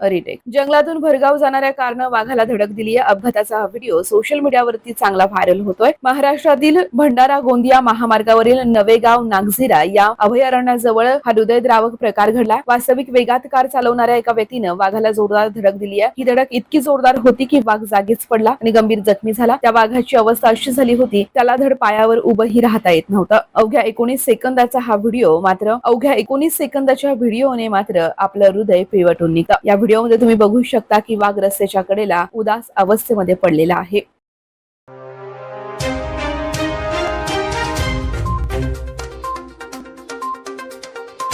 Retake जंगलातून भरगाव जाणाऱ्या कारनं वाघाला धडक दिली. आहे अपघाताचा हा व्हिडिओ सोशल मीडियावरती चांगला व्हायरल होतोय. महाराष्ट्रातील भंडारा गोंदिया महामार्गावरील नवेगाव नागझिरा या अभयारण्याजवळ हा हृदयद्रावक प्रकार घडला. वास्तविक वेगात कार चालवणाऱ्या एका व्यक्तीनं वाघाला जोरदार धडक दिली आहे. ही धडक इतकी जोरदार होती की वाघ जागीच पडला आणि गंभीर जखमी झाला. त्या वाघाची अवस्था अशी झाली होती त्याला धड पायावर उभंही राहता येत नव्हतं. अवघ्या एकोणीस सेकंदाचा हा व्हिडिओ मात्र अवघ्या एकोणीस सेकंदाच्या व्हिडिओने मात्र आपलं हृदय पिवटून निघतं. या व्हिडिओमध्ये तुम्ही बघू शकता की वाघ रस्त्याच्या कडेला उदास अवस्थेमध्ये पडलेला आहे.